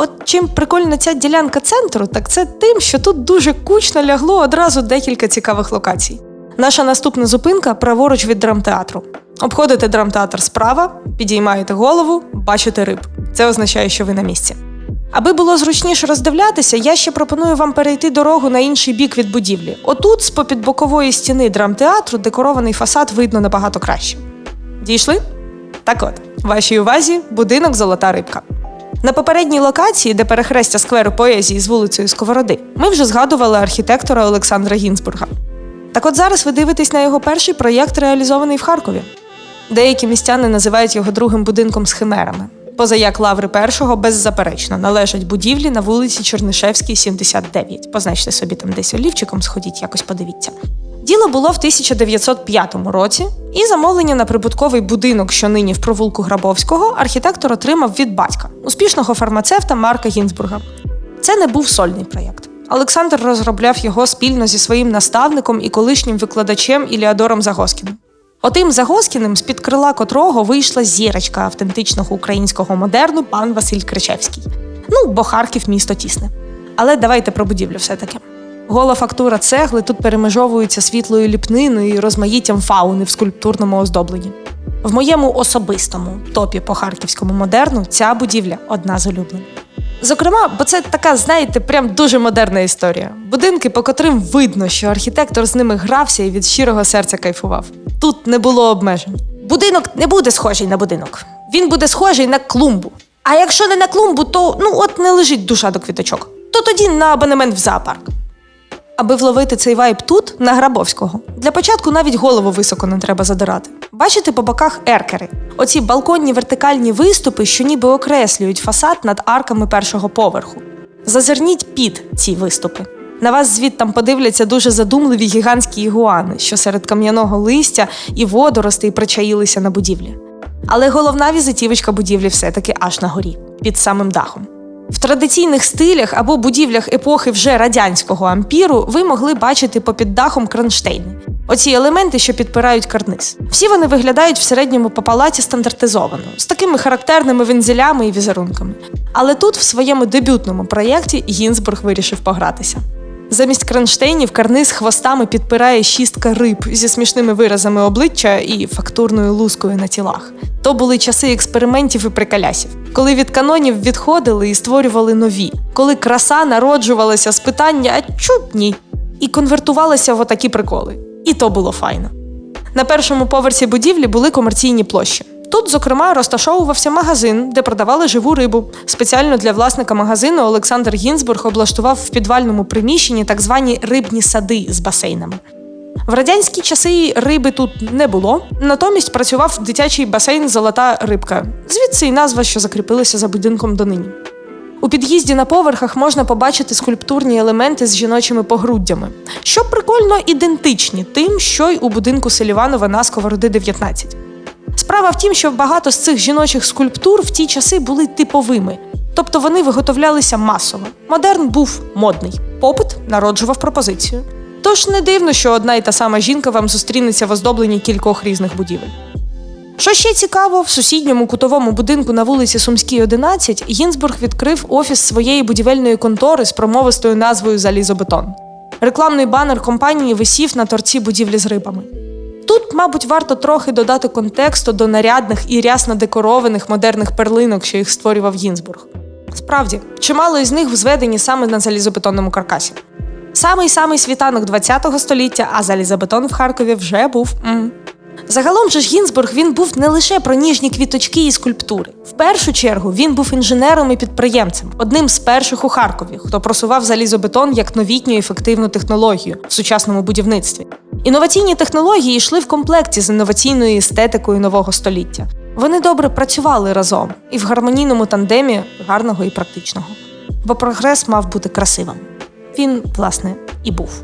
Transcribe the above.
От чим прикольна ця ділянка центру, так це тим, що тут дуже кучно лягло одразу декілька цікавих локацій. Наша наступна зупинка праворуч від драмтеатру. Обходите драмтеатр справа, підіймаєте голову, бачите риб. Це означає, що ви на місці. Аби було зручніше роздивлятися, я ще пропоную вам перейти дорогу на інший бік від будівлі. Отут, з попід бокової стіни драмтеатру, декорований фасад видно набагато краще. Дійшли? Так от, вашій увазі будинок Золота рибка. На попередній локації, де перехрестя скверу поезії з вулицею Сковороди, ми вже згадували архітектора Олександра Гінзбурга. Так от зараз ви дивитесь на його перший проєкт, реалізований в Харкові. Деякі містяни називають його другим будинком з химерами. Позаяк Лаври І беззаперечно належать будівлі на вулиці Чернишевській, 79. Позначте собі там десь олівчиком, сходіть, якось подивіться. Діло було в 1905 році, і замовлення на прибутковий будинок, що нині в провулку Грабовського, архітектор отримав від батька, успішного фармацевта Марка Гінзбурга. Це не був сольний проєкт. Олександр розробляв його спільно зі своїм наставником і колишнім викладачем Іліадором Загоскіним. Отим Загоскіним, з-під крила котрого вийшла зірочка автентичного українського модерну пан Василь Кричевський. Ну, бо Харків місто тісне. Але давайте про будівлю все-таки. Гола фактура цегли тут перемежовується світлою ліпниною і розмаїттям фауни в скульптурному оздобленні. В моєму особистому топі по харківському модерну ця будівля одна з улюблених. Зокрема, бо це така, знаєте, прям дуже модерна історія. Будинки, по котрим видно, що архітектор з ними грався і від щирого серця кайфував. Тут не було обмежень. Будинок не буде схожий на будинок. Він буде схожий на клумбу. А якщо не на клумбу, то ну от не лежить душа до квіточок. То тоді на абонемент в зоопарк. Аби вловити цей вайб тут, на Грабовського, для початку навіть голову високо не треба задирати. Бачите по боках еркери, оці балконні вертикальні виступи, що ніби окреслюють фасад над арками першого поверху. Зазирніть під ці виступи. На вас звідтам подивляться дуже задумливі гігантські ігуани, що серед кам'яного листя і водоростей причаїлися на будівлі. Але головна візитівочка будівлі все-таки аж на горі, під самим дахом. В традиційних стилях або будівлях епохи вже радянського ампіру ви могли бачити попід дахом кронштейни. Оці елементи, що підпирають карниз. Всі вони виглядають в середньому по палаті стандартизовано, з такими характерними вензелями і візерунками. Але тут, в своєму дебютному проєкті, Гінзбург вирішив погратися. Замість кронштейнів карниз хвостами підпирає шістка риб зі смішними виразами обличчя і фактурною лускою на тілах. То були часи експериментів і прикалясів, коли від канонів відходили і створювали нові, коли краса народжувалася з питання «А чу ні?» і конвертувалася в отакі приколи. І то було файно. На першому поверсі будівлі були комерційні площі. Тут, зокрема, розташовувався магазин, де продавали живу рибу. Спеціально для власника магазину Олександр Гінзбург облаштував в підвальному приміщенні так звані рибні сади з басейнами. В радянські часи риби тут не було, натомість працював дитячий басейн Золота рибка, звідси й назва, що закріпилася за будинком донині. У під'їзді на поверхах можна побачити скульптурні елементи з жіночими погруддями, що прикольно ідентичні тим, що й у будинку Селіванова на Сковороди 19. Справа в тім, що багато з цих жіночих скульптур в ті часи були типовими, тобто вони виготовлялися масово. Модерн був модний, попит народжував пропозицію. Тож не дивно, що одна й та сама жінка вам зустрінеться в оздобленні кількох різних будівель. Що ще цікаво, в сусідньому кутовому будинку на вулиці Сумській, 11 Гінзбург відкрив офіс своєї будівельної контори з промовистою назвою Залізобетон. Рекламний банер компанії висів на торці будівлі з рибами. Тут, мабуть, варто трохи додати контексту до нарядних і рясно декорованих модерних перлинок, що їх створював Гінзбург. Справді, чимало із них взведені саме на залізобетонному каркасі. Самий самий світанок ХХ століття, а залізобетон в Харкові вже був. м Загалом же ж Гінзбург він був не лише про ніжні квіточки і скульптури. В першу чергу він був інженером і підприємцем, одним з перших у Харкові, хто просував залізобетон як новітню ефективну технологію в сучасному будівництві. Інноваційні технології йшли в комплекті з інноваційною естетикою нового століття. Вони добре працювали разом і в гармонійному тандемі гарного і практичного. Бо прогрес мав бути красивим. Він, власне, і був.